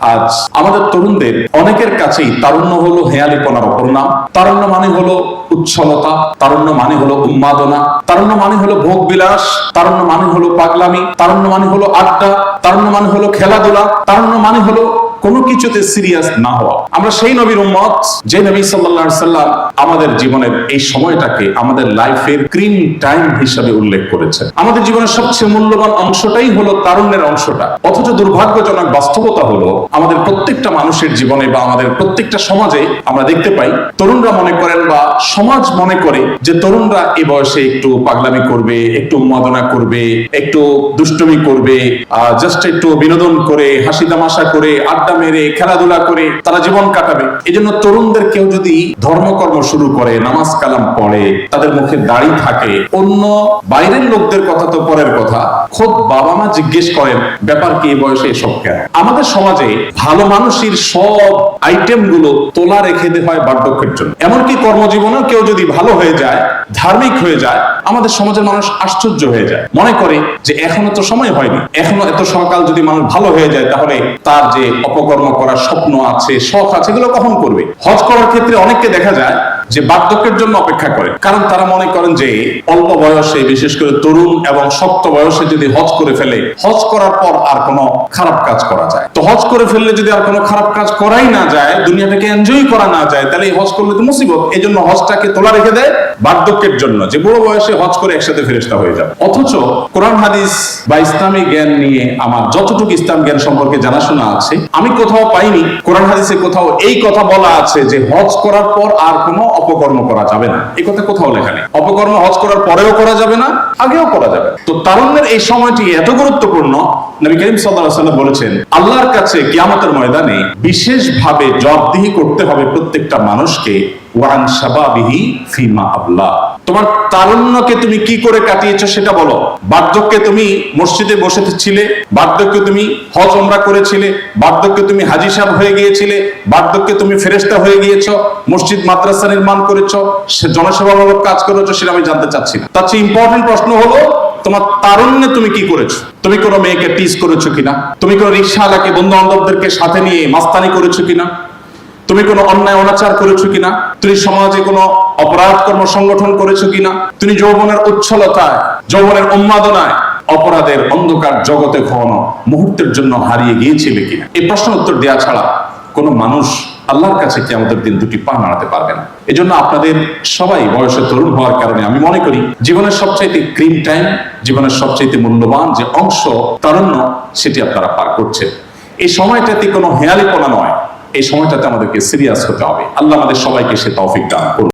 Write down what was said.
আজ আমাদের তরুণদের অনেকের কাছেই তারুণ্য হলো হেয়ালিপনার অপর নাম তারুণ্য মানে হলো উচ্ছলতা, তারুণ্য মানে হলো উন্মাদনা, তারুণ্য মানে হলো ভোগ বিলাস, তারুণ্য মানে হলো পাগলামি, তারুণ্য মানে হলো আড্ডা, তারুণ্য মানে হলো খেলাধুলা, তারুণ্য মানে হলো কোনো কিছুতে সিরিয়াস না হওয়া। আমরা সেই নবীর উম্মত, যে নবী আলাইহি সাল্লাম আমাদের জীবনের এই সময়টাকে আমাদের লাইফের ক্রিম টাইম হিসাবে উল্লেখ করেছেন। আমাদের জীবনের সবচেয়ে মূল্যবান অংশটাই হলো তারুণ্যের অংশটা। অথচ দুর্ভাগ্যজনক বাস্তবতা হলো, আমাদের প্রত্যেকটা মানুষের জীবনে বা আমাদের প্রত্যেকটা সমাজে আমরা দেখতে পাই, তরুণরা মনে করেন বা সমাজ মনে করে যে তরুণরা এই বয়সে একটু পাগলামি করবে, একটু উন্মাদনা করবে, একটু দুষ্টমি করবে জাস্ট একটু বিনোদন করে হাসি তামাশা করে, আড্ডা মেরে, খেলাধুলা করে তারা জীবন কাটাবে। এই জন্য তরুণদের কেউ যদি ধর্মকর্ম শুরু করে, নামাজ কালাম পড়ে, তাদের মুখে দাড়ি থাকে, অন্য বাইরের লোকদের কথা তো পরের কথা। খোদ বাবা মা জিজ্ঞেস করেন, ব্যাপার কি বয়সে এসব কেন? আমাদের সমাজে ভালো মানুষের সব আইটেমগুলো তোলা রেখে দেওয়া হয় বার্ধক্যের জন্য। এমনকি কর্মজীবনেও কেউ যদি ভালো হয়ে যায়, ধার্মিক হয়ে যায়, আমাদের সমাজের মানুষ আশ্চর্য হয়ে যায়। মনে করে যে এখনও তো সময় হয়নি। এখনও এত সকাল যদি মানুষ ভালো হয়ে যায়, তাহলে তার যে অপকর্ম করার স্বপ্ন আছে, শখ আছে, এগুলো কখন করবে? হজ করার ক্ষেত্রে অনেককে দেখা যায় যে বার্ধক্যের জন্য অপেক্ষা করে। কারণ তারা মনে করেন যে অল্প বয়সে, বিশেষ করে তরুণ এবং শক্ত বয়সে যদি হজ করে ফেলে, হজ করার পর আর কোনো খারাপ কাজ করা যায়। তো হজ করে ফেললে যদি আর কোনো খারাপ কাজ করাই না যায়, দুনিয়াটাকে এনজয় করা না যায়, তাহলে এই হজ করলে তো মুসিবত। এই জন্য হজটাকে তোলা রেখে দেয় বার্ধক্যের জন্য। যে বুড়ো বয়সে হজ করে একসাথে ফেরেস্তা হয়ে যাবে। অথচ কোরআন, হাদিস বা ইসলামী জ্ঞান নিয়ে আমার যতটুকু ইসলাম জ্ঞান সম্পর্কে জানাশোনা আছে, আমি কোথাও পাইনি। কোরআন, হাদিসে কোথাও এই কথা বলা আছে যে হজ করার পর আর কোনো অপকর্ম করা যাবে না। এ কথা কোথাও লেখা নেই। অপকর্ম হজ করার পরেও করা যাবে না, আগেও করা যাবে তো তারুণ্যের এই সময়টি এত গুরুত্বপূর্ণ, নবী করিম সাল্লাহ বলেছেন, আল্লাহর কাছে কিয়ামতের ময়দানে বিশেষভাবে জবাবদিহি করতে হবে প্রত্যেকটা মানুষকে, ওয়ান সাবাবিহি ফিমা আবলা। তোমার তারুণ্যকে তুমি কি করে কাটিয়েছো সেটা বলো। বার্ধক্যে তুমি মসজিদে বসে ছিলে, বার্ধক্যে তুমি হজ ওমরা করেছিলে, বার্ধক্যে তুমি হাজি হয়ে গিয়েছিলে, বার্ধক্যে তুমি ফেরেশতা হয়ে গিয়েছো, মসজিদ মাদ্রাসা নির্মাণ করেছ, সে জনসেবামূলক কাজ করেছ সেটা আমি জানতে চাচ্ছি না। তার চেয়ে ইম্পর্টেন্ট প্রশ্ন হলো, তোমার তারুণ্যে তুমি কি করেছ? তুমি কোনো মেয়েকে টিস করেছ কিনা? তুমি কোনো রিক্সাওয়ালাকে বন্ধু বান্ধবদেরকে সাথে নিয়ে মাস্তানি করেছ কিনা? তুমি কোনো অন্যায় অনাচার করেছ কিনা? তুমি সমাজে কোনো অপরাধ কর্ম সংগঠন করেছ কিনা? তুমি যৌবনের উচ্ছলতায়, যৌবনের উন্মাদনায় অপরাধের অন্ধকার জগতে কখনো মুহূর্তের জন্য হারিয়ে গিয়েছিলে কিনা? এই প্রশ্ন উত্তর দেওয়া ছাড়া কোনো মানুষ আল্লাহর কাছে কি আমাদের দিন দুটি পা নাড়াতে পারবে না। এজন্য আপনাদের সবাই বয়সে তরুণ হওয়ার কারণে আমি মনে করি, জীবনের সবচাইতে ক্রিম টাইম, জীবনের সবচাইতে মূল্যবান যে অংশ, তারুণ্য, সেটি আপনারা পার করছেন। এই সময়টাতে কোনো হেয়ালিপনা নয়। এই সময়টাতে আমাদেরকে সিরিয়াস হতে হবে। আল্লাহ আমাদের সবাইকে সে তৌফিক দান করুন।